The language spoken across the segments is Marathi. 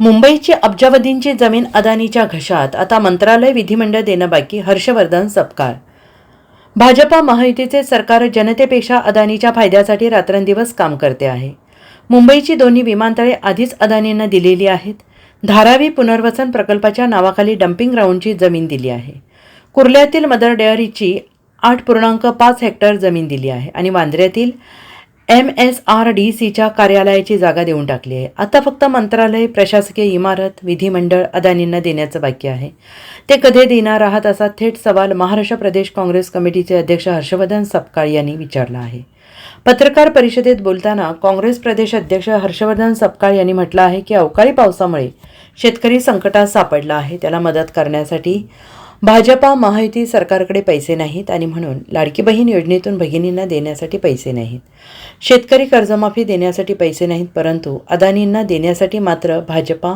मुंबईची अब्जावधींची जमीन अदानीच्या घशात. आता मंत्रालय विधिमंडळ देणं बाकी. हर्षवर्धन सपकाळ. भाजपा महायुतीचे सरकार जनतेपेक्षा अदानीच्या फायद्यासाठी रात्रंदिवस काम करते आहे. मुंबईची दोन्ही विमानतळे आधीच अदानींना दिलेली आहेत. धारावी पुनर्वसन प्रकल्पाच्या नावाखाली डम्पिंग ग्राउंडची जमीन दिली आहे. कुर्ल्यातील मदर डेअरीची आठ पूर्णांक पाच हेक्टर जमीन दिली आहे आणि वांद्र्यातील एम एस आर डी सीच्या कार्यालयाची जागा देऊन टाकली आहे. आता फक्त मंत्रालय प्रशासकीय इमारत विधिमंडळ अदानींना देण्याचं बाकी आहे. ते कधी देणार आहात असा थेट सवाल महाराष्ट्र प्रदेश काँग्रेस कमिटीचे अध्यक्ष हर्षवर्धन सपकाळ यांनी विचारला आहे. पत्रकार परिषदेत बोलताना काँग्रेस प्रदेश अध्यक्ष हर्षवर्धन सपकाळ यांनी म्हटलं आहे की अवकाळी पावसामुळे शेतकरी संकटात सापडला आहे. त्याला मदत करण्यासाठी भाजपा महायुती सरकारकडे पैसे नाहीत आणि म्हणून लाडकी बहीण योजनेतून भगिनींना देण्यासाठी पैसे नाहीत. शेतकरी कर्जमाफी देण्यासाठी पैसे नाहीत परंतु अदानींना देण्यासाठी मात्र भाजपा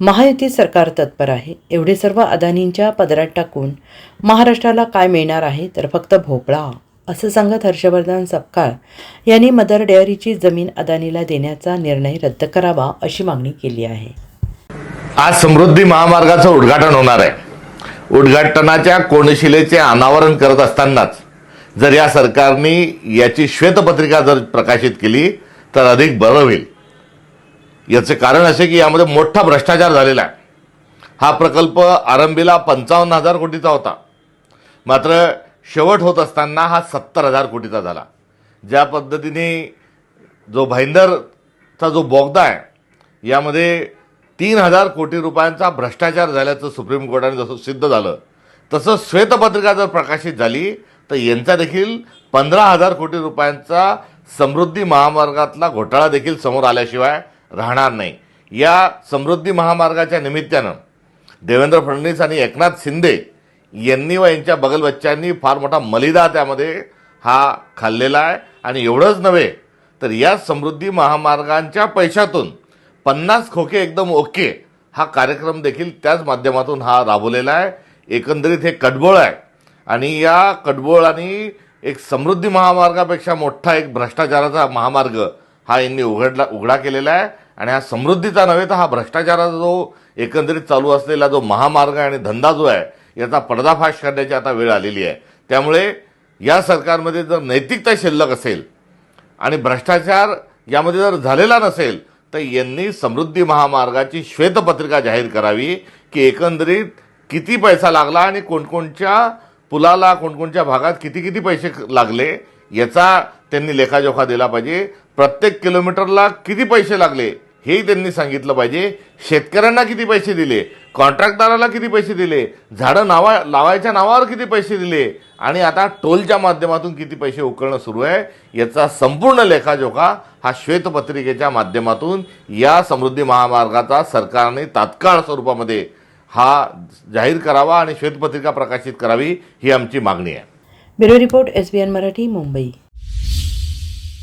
महायुती सरकार तत्पर आहे. एवढे सर्व अदानींच्या पदरात टाकून महाराष्ट्राला काय मिळणार आहे तर फक्त भोपळा असं सांगत हर्षवर्धन सपकाळ यांनी मदर डेअरीची जमीन अदानीला देण्याचा निर्णय रद्द करावा अशी मागणी केली आहे. आज समृद्धी महामार्गाचं उद्घाटन होणार आहे. उद्घाटनाच्या कोनशिलेचे अनावरण करत असतानाच जर या सरकारने याची श्वेतपत्रिका जर प्रकाशित केली तर अधिक बरं होईल. याचे कारण असे की यामध्ये मोठा भ्रष्टाचार झालेला आहे. हा प्रकल्प आरंभीला पंचावन्न हजार कोटीचा होता. मात्र शेवट होत असताना हा सत्तर हजार कोटीचा झाला. ज्या पद्धतीने जो भाईंदरचा जो बोगदा आहे यामध्ये तीन हजार कोटी रुपयांचा भ्रष्टाचार झाल्याचं सुप्रीम कोर्टाने जसं सिद्ध झालं तसं श्वेतपत्रिका जर प्रकाशित झाली तर यांचा देखील पंधरा हजार कोटी रुपयांचा समृद्धी महामार्गातला घोटाळा देखील समोर आल्याशिवाय राहणार नाही. या समृद्धी महामार्गाच्या निमित्तानं देवेंद्र फडणवीस आणि एकनाथ शिंदे यांनी व यांच्या बगलबच्च्यांनी फार मोठा मलिदा त्यामध्ये हा खाल्लेला आहे. आणि एवढंच नव्हे तर या समृद्धी महामार्गांच्या पैशातून पन्नास खोके एकदम ओके. हा कार्यक्रम देखील त्याच माध्यमातून हा राबवलेला आहे. एकंदरीत हे कटबोळ आहे. आणि या कटबोळ आणि एक समृद्धी महामार्गापेक्षा मोठा एक भ्रष्टाचाराचा महामार्ग हा यांनी उघडला उघडा केलेला आहे. आणि हा समृद्धीचा नव्हे तर हा भ्रष्टाचाराचा जो एकंदरीत चालू असलेला जो महामार्ग आणि धंदा जो आहे याचा पडदाफाश करण्याची आता वेळ आलेली आहे. त्यामुळे या सरकारमध्ये जर नैतिकता शिल्लक असेल आणि भ्रष्टाचार यामध्ये जर झालेला नसेल तर यांनी समृद्धी महामार्गाची श्वेतपत्रिका जाहीर करावी की एकंदरीत किती पैसा लागला आणि कोणकोणच्या पुलाला कोणकोणच्या भागात किती किती पैसे लागले याचा त्यांनी लेखाजोखा दिला पाहिजे. प्रत्येक किलोमीटरला किती पैसे लागले हेही त्यांनी सांगितलं पाहिजे. शेतकऱ्यांना किती पैसे दिले? कॉन्ट्रॅक्टदाराला किती पैसे दिले? झाडं नावा लावायच्या नावावर किती पैसे दिले? आणि आता टोलच्या माध्यमातून किती पैसे उकळणं सुरू आहे याचा संपूर्ण लेखाजोखा हा श्वेतपत्रिकेच्या माध्यमातून या समृद्धी महामार्गाचा सरकारने तात्काळ स्वरूपामध्ये हा जाहीर करावा आणि श्वेतपत्रिका प्रकाशित करावी ही आमची मागणी आहे. Bureau report S B N Marathi Mumbai.